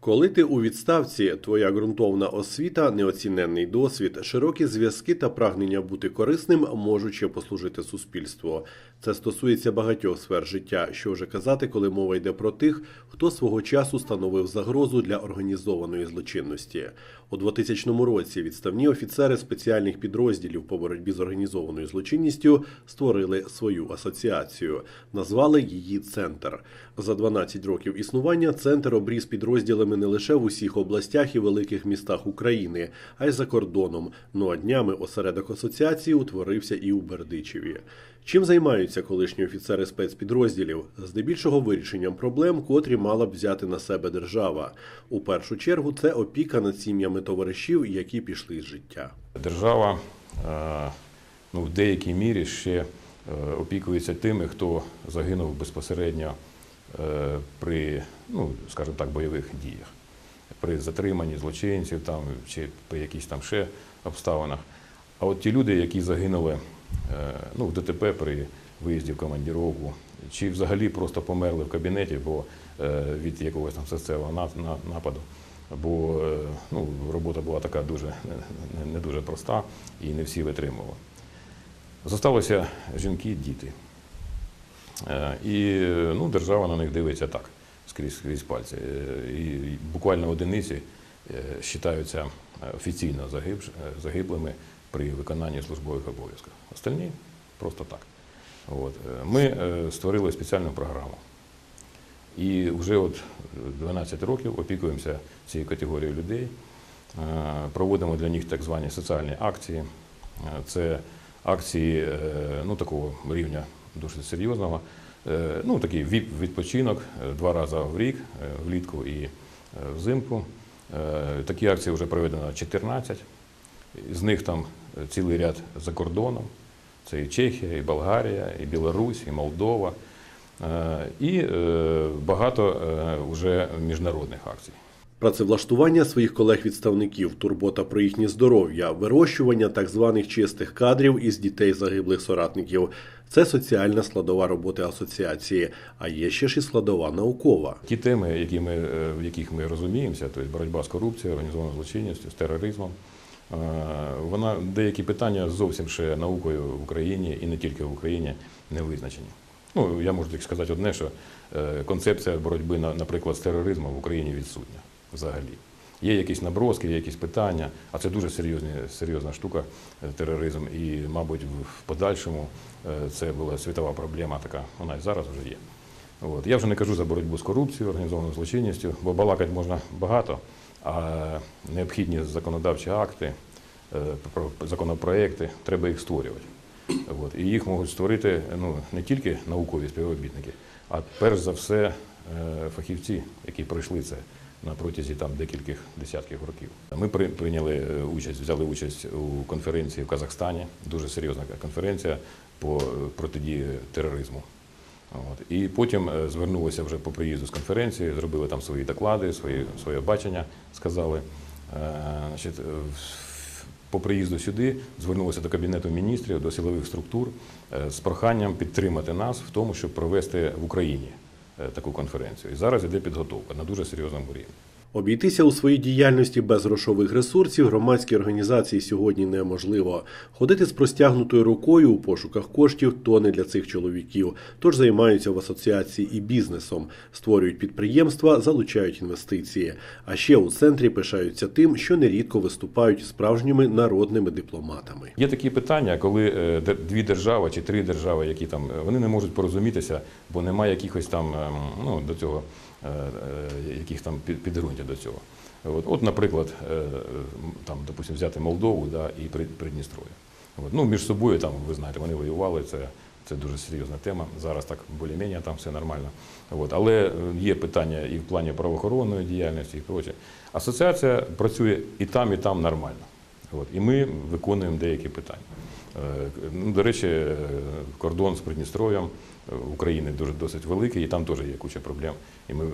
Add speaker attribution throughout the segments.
Speaker 1: Коли ти у відставці, твоя ґрунтовна освіта, неоціненний досвід, широкі зв'язки та прагнення бути корисним можуть ще послужити суспільству. Це стосується багатьох сфер життя. Що вже казати, коли мова йде про тих, хто свого часу становив загрозу для організованої злочинності. У 2000 році відставні офіцери спеціальних підрозділів по боротьбі з організованою злочинністю створили свою асоціацію, назвали її центр. За 12 років існування центр обріз підрозділами не лише в усіх областях і великих містах України, а й за кордоном. Ну а днями осередок асоціації утворився і у Бердичеві. Чим займаються колишні офіцери спецпідрозділів? Здебільшого вирішенням проблем, котрі мала б взяти на себе держава. У першу чергу це опіка над сім'ями товаришів, які пішли з життя.
Speaker 2: Держава е, ну, в деякій мірі ще е, опікується тими, хто загинув безпосередньо е, при, ну, скажімо так, бойових діях, при затриманні злочинців там, чи при якихось там ще обставинах. А от ті люди, які загинули ну, в ДТП при виїзді в командіровку, чи взагалі просто померли в кабінеті, бо е, від якогось там серцевого на- на- нападу. Бо е, ну, робота була така дуже не- дуже проста і не всі витримували. Зосталися жінки, діти. Е, І е, ну, держава на них дивиться так, скрізь, скрізь пальці. Е, І буквально одиниці е, вважаються офіційно загиб- е, загиблими при виконанні службових обов'язків. Остальні просто так. От. Е, Ми е, створили спеціальну програму. І вже от 12 років опікуємося цією категорією людей. Е, Проводимо для них так звані соціальні акції. Це акції ну, такого рівня дуже серйозного. Ну, такий відпочинок два рази в рік, влітку і взимку. Такі акції вже проведено 14. З них там е, цілий ряд за кордоном. Це і Чехія, і Болгарія, і Білорусь, і Молдова. Е, І е, багато вже міжнародних акцій.
Speaker 1: Працевлаштування своїх колег-відставників, турбота про їхнє здоров'я, вирощування так званих чистих кадрів із дітей загиблих соратників це соціальна складова роботи асоціації, а є ще ж і складова наукова.
Speaker 2: Ті теми, які ми, в яких ми розуміємося, тобто боротьба з корупцією, організованою злочинністю, з тероризмом, вона деякі питання зовсім ще наукою в Україні і не тільки в Україні не визначені. Ну, я можу тільки сказати одне, що е, концепція боротьби, наприклад, з тероризмом в Україні відсутня взагалі. Є якісь наброски, є якісь питання, а це дуже серйозні, серйозна штука, е, тероризм. І, мабуть, в- подальшому е, це була світова проблема така, вона і зараз вже є. От. Я вже не кажу за боротьбу з корупцією, організованою злочинністю, бо балакати можна багато, а необхідні законодавчі акти, е, про- законопроекти, треба їх створювати. От. І їх можуть створити ну, не тільки наукові співробітники, а перш за все е, фахівці, які пройшли це на протязі там декількох десятків років. Ми при- прийняли е, участь, взяли участь у конференції в Казахстані, дуже серйозна конференція по протидії тероризму. От. І потім е, звернулися вже по приїзду з конференції, зробили там свої доклади, свої, своє бачення, сказали. Е, Значить, е, по приїзду сюди звернулися до Кабінету міністрів, до силових структур з проханням підтримати нас в тому, щоб провести в Україні таку конференцію. І зараз іде підготовка на дуже серйозному рівні.
Speaker 1: Обійтися у своїй діяльності без грошових ресурсів громадські організації сьогодні неможливо. Ходити з простягнутою рукою у пошуках коштів то не для цих чоловіків. Тож займаються в асоціації і бізнесом, створюють підприємства, залучають інвестиції. А ще у центрі пишаються тим, що нерідко виступають справжніми народними дипломатами.
Speaker 2: Є такі питання, коли е, дві держави чи три держави, які там е, вони не можуть порозумітися, бо немає якихось там ем, ну, до цього яких там під- підґрунтя до цього. От, от наприклад, е, е, там, допустим, взяти Молдову да, і При- Придністров'я. От, ну, між собою там, ви знаєте, вони воювали, це, це дуже серйозна тема. Зараз так більш-менш там все нормально. От, але е, є питання і в плані правоохоронної діяльності і проче. Асоціація працює і там, і там нормально. От, і ми виконуємо деякі питання. Е, Ну, до речі, е, кордон з Придністров'ям е, України дуже досить великий, і там теж є куча проблем. І ми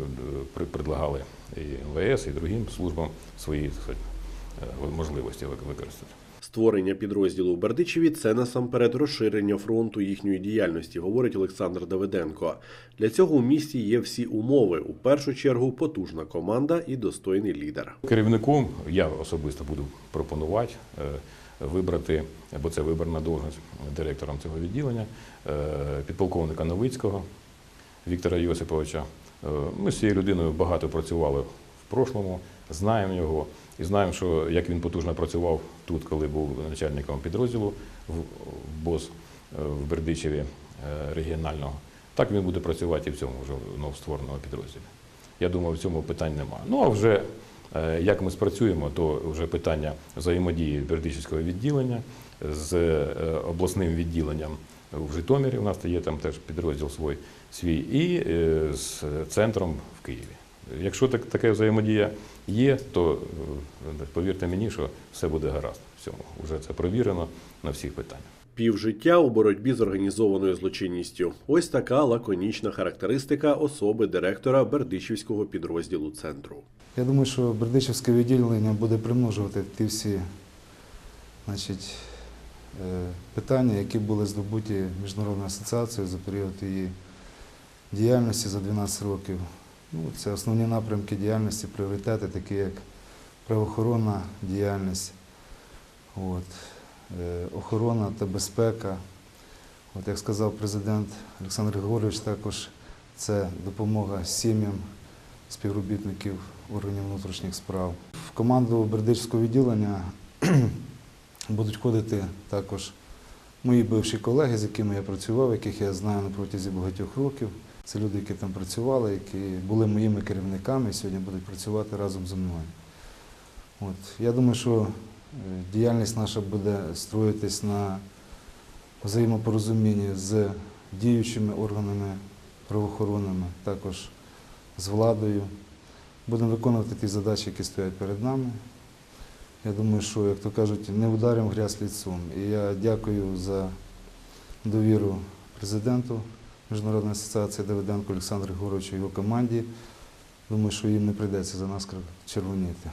Speaker 2: предлагали і МВС, і другим службам свої так можливості вик- використати.
Speaker 1: Створення підрозділу у Бердичеві це насамперед розширення фронту їхньої діяльності, говорить Олександр Давиденко. Для цього у місті є всі умови. У першу чергу потужна команда і достойний лідер.
Speaker 2: Керівником я особисто буду пропонувати вибрати, бо це виборна должність директором цього відділення, е, підполковника Новицького Віктора Йосиповича. Е, Ми з цією людиною багато працювали в прошлому, знаємо його і знаємо, що як він потужно працював тут, коли був начальником підрозділу в БОС е, в Бердичеві регіонального, так він буде працювати і в цьому вже новоствореному підрозділі. Я думаю, в цьому питань немає. Ну а вже як ми спрацюємо, то вже питання взаємодії Бердичівського відділення з е, обласним відділенням в Житомирі. У нас є там теж підрозділ свій, свій і е, з центром в Києві. Якщо так, така взаємодія є, то е, повірте мені, що все буде гаразд в цьому. Вже це провірено на всіх питаннях.
Speaker 1: Півжиття у боротьбі з організованою злочинністю. Ось така лаконічна характеристика особи директора Бердичівського підрозділу центру.
Speaker 3: Я думаю, що Бердичівське відділення буде примножувати ті всі значить, е, питання, які були здобуті Міжнародною асоціацією за період її діяльності за 12 років. Ну, це основні напрямки діяльності, пріоритети, такі як правоохоронна діяльність, от, е, охорона та безпека. От, як сказав президент Олександр Григорович, також це допомога сім'ям співробітників органів внутрішніх справ. В команду Бердичівського відділення будуть входити також мої бивші колеги, з якими я працював, яких я знаю на протязі багатьох років. Це люди, які там працювали, які були моїми керівниками і сьогодні будуть працювати разом зі мною. От. Я думаю, що е, діяльність наша буде строїтись на взаємопорозумінні з діючими органами правоохоронними, також з владою. Будемо виконувати ті задачі, які стоять перед нами. Я думаю, що, як то кажуть, не ударимо грязь ліцом. І я дякую за довіру президенту Міжнародної асоціації Давиденко Олександру Григоровичу і його команді. Думаю, що їм не прийдеться за нас червоніти.